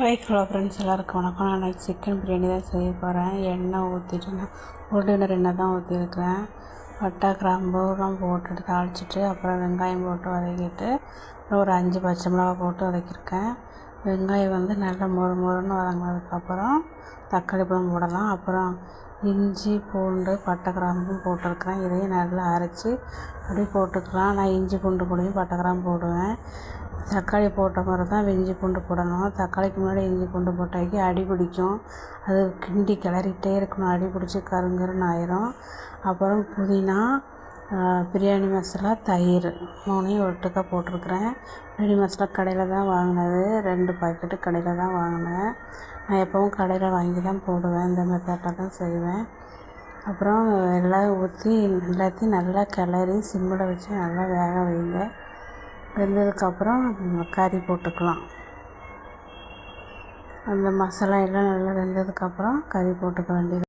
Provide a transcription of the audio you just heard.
Hi hello friends எல்லாருக்கும் வணக்கம். நான் சிக்கன் பிரியாணி தான் செய்ய போகிறேன் எண்ணெய் ஊற்றிட்டு நான் உருளைனர் எண்ணெய் தான் ஊற்றிருக்கிறேன் பட்டை கிராம்புலாம் போட்டுட்டு தாளிச்சிட்டு அப்புறம் வெங்காயம் போட்டு வதக்கிட்டு ஒரு அஞ்சு பச்சை மிளகா போட்டு வதக்கியிருக்கேன். வெங்காயம் வந்து நல்லா மொறு மொறுன்னு வதங்கினதுக்கப்புறம் தக்காளி பழம் போடலாம். அப்புறம் இஞ்சி பூண்டு பட்டை கிராம்பும் போட்டிருக்கிறேன். இதையும் நல்லா அரைச்சி அப்படியே போட்டுக்கலாம். நான் இஞ்சி பூண்டு பொடியும் பட்டை கிராம்பு போடுவேன். தக்காளி போட்ட மாதிரி தான் இஞ்சி பூண்டு போடணும். தக்காளிக்கு முன்னாடி இஞ்சி பூண்டு போட்டாக்கி அடி பிடிக்கும். அது கிண்டி கிளறிட்டே இருக்கணும். அடி பிடிச்சி கருங்கருன்னு ஆயிரும். அப்புறம் புதினா பிரியாணி மசாலா தயிர் மூணையும் ஒட்டுக்காக போட்டிருக்கிறேன். பிரியாணி மசாலா கடையில் தான் வாங்கினது. ரெண்டு பாக்கெட்டு கடையில் தான் வாங்கினேன். நான் எப்போவும் கடையில் வாங்கி தான் போடுவேன். இந்த மெத்தடில் தான் செய்வேன். அப்புறம் எல்லாம் ஊற்றி எல்லாத்தையும் நல்லா கிளறி சிம்மில் வச்சு நல்லா வேக வைங்க. வெந்ததுக்கப்புறம் கறி போட்டுக்கலாம். அந்த மசாலா எல்லாம் நல்லா வெந்ததுக்கப்புறம் கறி போட்டுக்க வேண்டியது